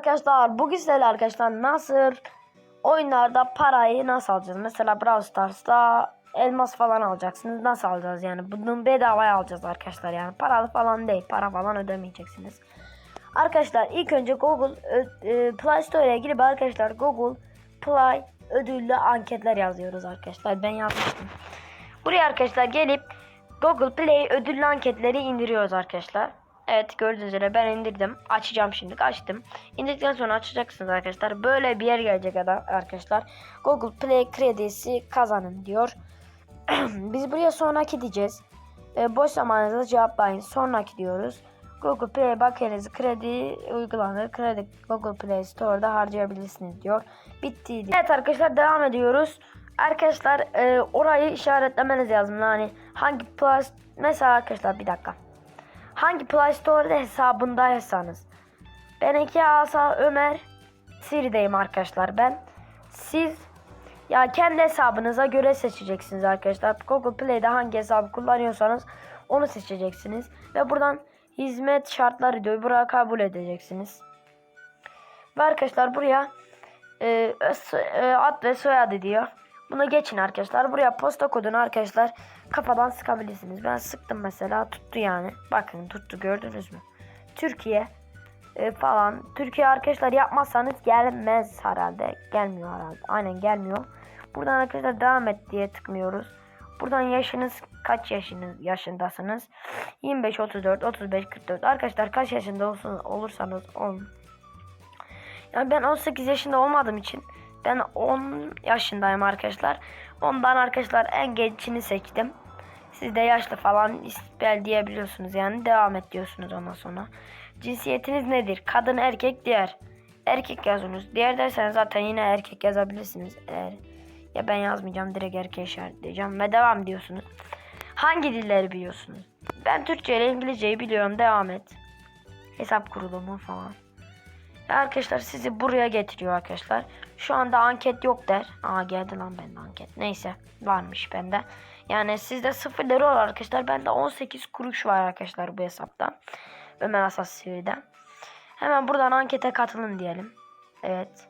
Arkadaşlar bugün sizlerle arkadaşlar nasıl oyunlarda parayı nasıl alacağız? Mesela Brawl Stars'ta elmas falan alacaksınız. Nasıl alacağız yani? Bunun bedavaya alacağız arkadaşlar yani. Paralı falan değil. Para falan ödemeyeceksiniz. Arkadaşlar ilk önce Google e, Play Store'ya girip arkadaşlar Google Play ödüllü anketler yazıyoruz arkadaşlar. Ben yazmıştım. Buraya arkadaşlar gelip Google Play ödüllü anketleri indiriyoruz arkadaşlar. Evet gördüğünüz üzere ben indirdim. Açacağım şimdi. Açtım. İndirdikten sonra açacaksınız arkadaşlar. Böyle bir yer gelecek arkadaşlar. Google Play kredisi kazanın diyor. Biz buraya sonraki diyeceğiz. E, boş zamanınızda cevaplayın. Sonraki diyoruz. Google Play bakiyenizi kredi uygulanır. Kredi Google Play Store'da harcayabilirsiniz diyor. Bitti. Evet arkadaşlar devam ediyoruz. Arkadaşlar e, orayı işaretlemeniz lazım. Yani hangi plus mesela arkadaşlar bir dakika. Hangi Play Store'da hesabındaysanız. Benimki Asa Ömer Siri'deyim arkadaşlar ben. Siz ya kendi hesabınıza göre seçeceksiniz arkadaşlar. Google Play'de hangi hesabı kullanıyorsanız onu seçeceksiniz. Ve buradan hizmet şartları diyor. Buraya kabul edeceksiniz. Ve arkadaşlar buraya e, e, ad ve soyadı diyor. Buna geçin arkadaşlar. Buraya posta kodunu arkadaşlar kafadan sıkabilirsiniz. Ben sıktım mesela tuttu yani. Bakın tuttu gördünüz mü? Türkiye e, falan. Türkiye arkadaşlar yapmazsanız gelmez herhalde. Gelmiyor herhalde. Aynen gelmiyor. Buradan arkadaşlar devam et diye tıklıyoruz. Buradan yaşınız kaç yaşınız yaşındasınız? 25, 34, 35, 44. Arkadaşlar kaç yaşında olsun, olursanız olun. Yani ben 18 yaşında olmadığım için ben 10 yaşındayım arkadaşlar. Ondan arkadaşlar en gençini seçtim. Siz de yaşlı falan isbel diyebiliyorsunuz yani devam et diyorsunuz ondan sonra. Cinsiyetiniz nedir? Kadın, erkek, diğer. Erkek yazıyorsunuz. Diğer derseniz zaten yine erkek yazabilirsiniz. Eğer ya ben yazmayacağım direkt erkeğe işaretleyeceğim ve devam diyorsunuz. Hangi dilleri biliyorsunuz? Ben Türkçe ile İngilizceyi biliyorum. Devam et. Hesap kurulumu falan. Arkadaşlar sizi buraya getiriyor arkadaşlar. Şu anda anket yok der. Aa geldi lan bende anket. Neyse varmış bende. Yani sizde 0 lira var arkadaşlar. Bende 18 kuruş var arkadaşlar bu hesapta. Ömer Asas Sivri'den. Hemen buradan ankete katılın diyelim. Evet.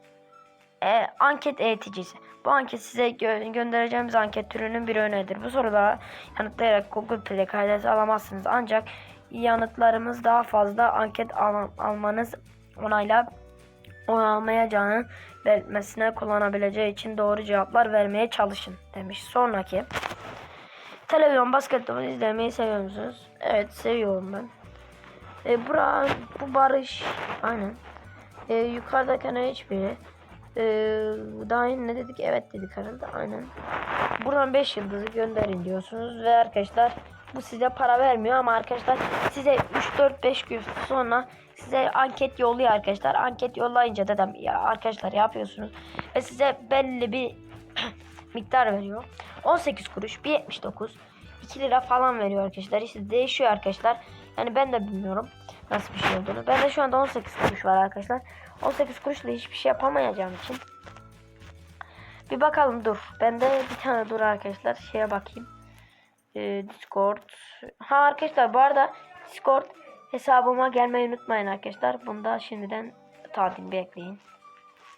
E, anket eğiticisi. Bu anket size gö- göndereceğimiz anket türünün bir örneğidir. Bu sorulara yanıtlayarak Google Play kaydesi alamazsınız. Ancak yanıtlarımız daha fazla anket al- almanız onayla onaylamayacağını belirtmesine kullanabileceği için doğru cevaplar vermeye çalışın demiş. Sonraki. Televizyon basketbol izlemeyi seviyor musunuz? Evet seviyorum ben. E, bura, bu Barış. Aynen. E, yukarıdaki hani hiçbiri. E, daha yeni ne dedik? Evet dedik herhalde. Aynen. Buradan 5 yıldızı gönderin diyorsunuz. Ve arkadaşlar bu size para vermiyor ama arkadaşlar size 3-4-5 gün sonra size anket yolluyor arkadaşlar. Anket yollayınca dedim ya arkadaşlar yapıyorsunuz. Ve size belli bir miktar veriyor. 18 kuruş, 1.79, 2 lira falan veriyor arkadaşlar. İşte değişiyor arkadaşlar. Yani ben de bilmiyorum nasıl bir şey olduğunu. Ben de şu anda 18 kuruş var arkadaşlar. 18 kuruşla hiçbir şey yapamayacağım için. Bir bakalım dur. Bende bir tane dur arkadaşlar. Şeye bakayım. Ee, Discord. Ha arkadaşlar bu arada Discord hesabıma gelmeyi unutmayın arkadaşlar. Bunda şimdiden tatil bekleyin.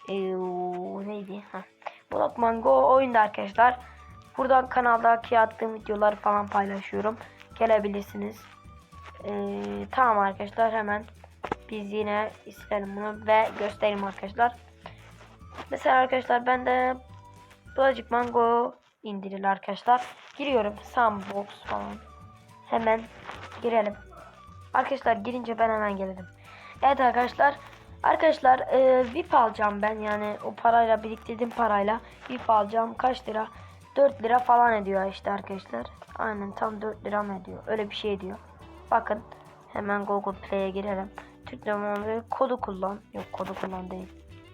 Ee, neydi? Ha. Block Mango oyunda arkadaşlar. Buradan kanaldaki attığım videoları falan paylaşıyorum. Gelebilirsiniz. Ee, tamam arkadaşlar hemen biz yine isterim bunu ve göstereyim arkadaşlar. Mesela arkadaşlar ben de Birazcık mango indiril arkadaşlar. Giriyorum sandbox falan. Hemen girelim. Arkadaşlar girince ben hemen gelelim. Evet arkadaşlar. Arkadaşlar e, VIP alacağım ben yani o parayla biriktirdiğim parayla VIP alacağım. Kaç lira? 4 lira falan ediyor işte arkadaşlar. Aynen tam 4 lira mı ediyor? Öyle bir şey ediyor. Bakın hemen Google Play'e girelim. Türk zamanı kodu kullan. Yok kodu kullan değil.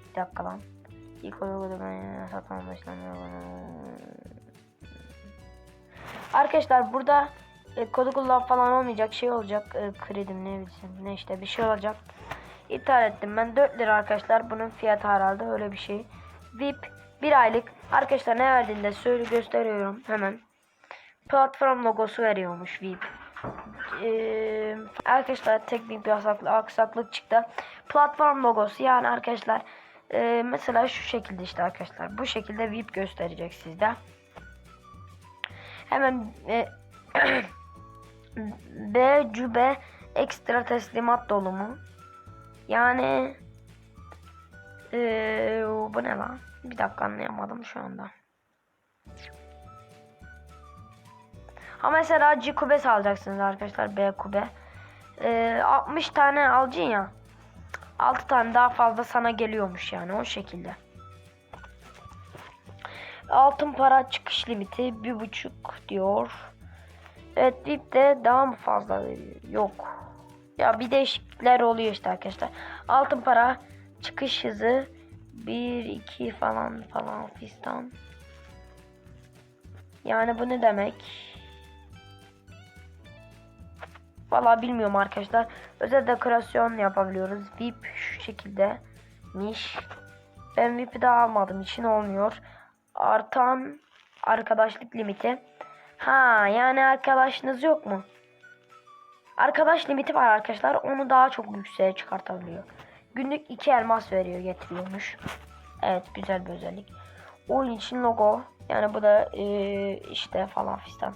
Bir dakika lan. İlk uygulamaya satma başlanıyor. Arkadaşlar burada e, kodu kullan falan olmayacak şey olacak. E, kredim ne bilsin ne işte bir şey olacak. İptal ettim ben 4 lira arkadaşlar bunun fiyatı herhalde öyle bir şey. VIP bir aylık arkadaşlar ne verdiğinde söyle gösteriyorum hemen. Platform logosu veriyormuş VIP. Ee, arkadaşlar teknik bir aksaklık, aksaklık çıktı. Platform logosu yani arkadaşlar e, mesela şu şekilde işte arkadaşlar bu şekilde VIP gösterecek sizde. Hemen e, B cübe ekstra teslimat dolumu. Yani e, bu ne lan? Bir dakika anlayamadım şu anda. Ha mesela C kubes alacaksınız arkadaşlar B kube. Ee, 60 tane alacaksın ya. 6 tane daha fazla sana geliyormuş yani o şekilde. Altın para çıkış limiti bir buçuk diyor. Evet VIP de daha mı fazla veriyor? Yok. Ya bir değişiklikler oluyor işte arkadaşlar. Altın para çıkış hızı 1 2 falan falan fistan. Yani bu ne demek? Valla bilmiyorum arkadaşlar. Özel dekorasyon yapabiliyoruz. VIP şu şekildemiş. Ben VIP'i daha almadığım için olmuyor. Artan arkadaşlık limiti. Ha yani arkadaşınız yok mu? Arkadaş limiti var arkadaşlar. Onu daha çok yükseğe çıkartabiliyor. Günlük 2 elmas veriyor getiriyormuş. Evet güzel bir özellik. Oyun için logo. Yani bu da ee, işte falan fistan.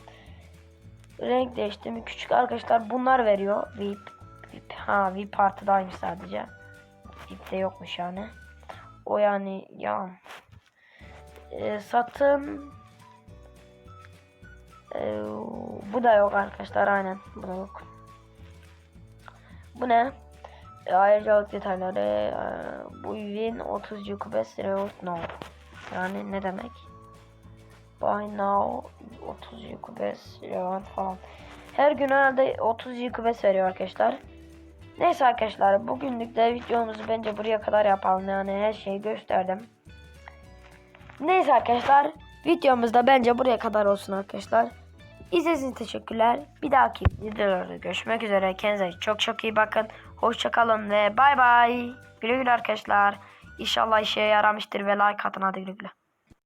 Renk değiştirme küçük arkadaşlar bunlar veriyor. VIP. VIP. Ha VIP artıdaymış sadece. VIP'te yokmuş yani. O yani ya. Ee, satın. Ee, bu da yok arkadaşlar aynen. Bu da yok. Bu ne? E, ayrıcalık detayları e, bu win 30 Jukubes Revolt No. Yani ne demek? Buy now 30 Jukubes Revolt falan. Her gün herhalde 30 Jukubes veriyor arkadaşlar. Neyse arkadaşlar bugünlük de videomuzu bence buraya kadar yapalım. Yani her şeyi gösterdim. Neyse arkadaşlar videomuzda bence buraya kadar olsun arkadaşlar. İzlediğiniz teşekkürler. Bir dahaki videolarda görüşmek üzere. Kendinize çok çok iyi bakın. Hoşçakalın ve bay bay. Güle güle arkadaşlar. İnşallah işe yaramıştır ve like atın hadi güle güle.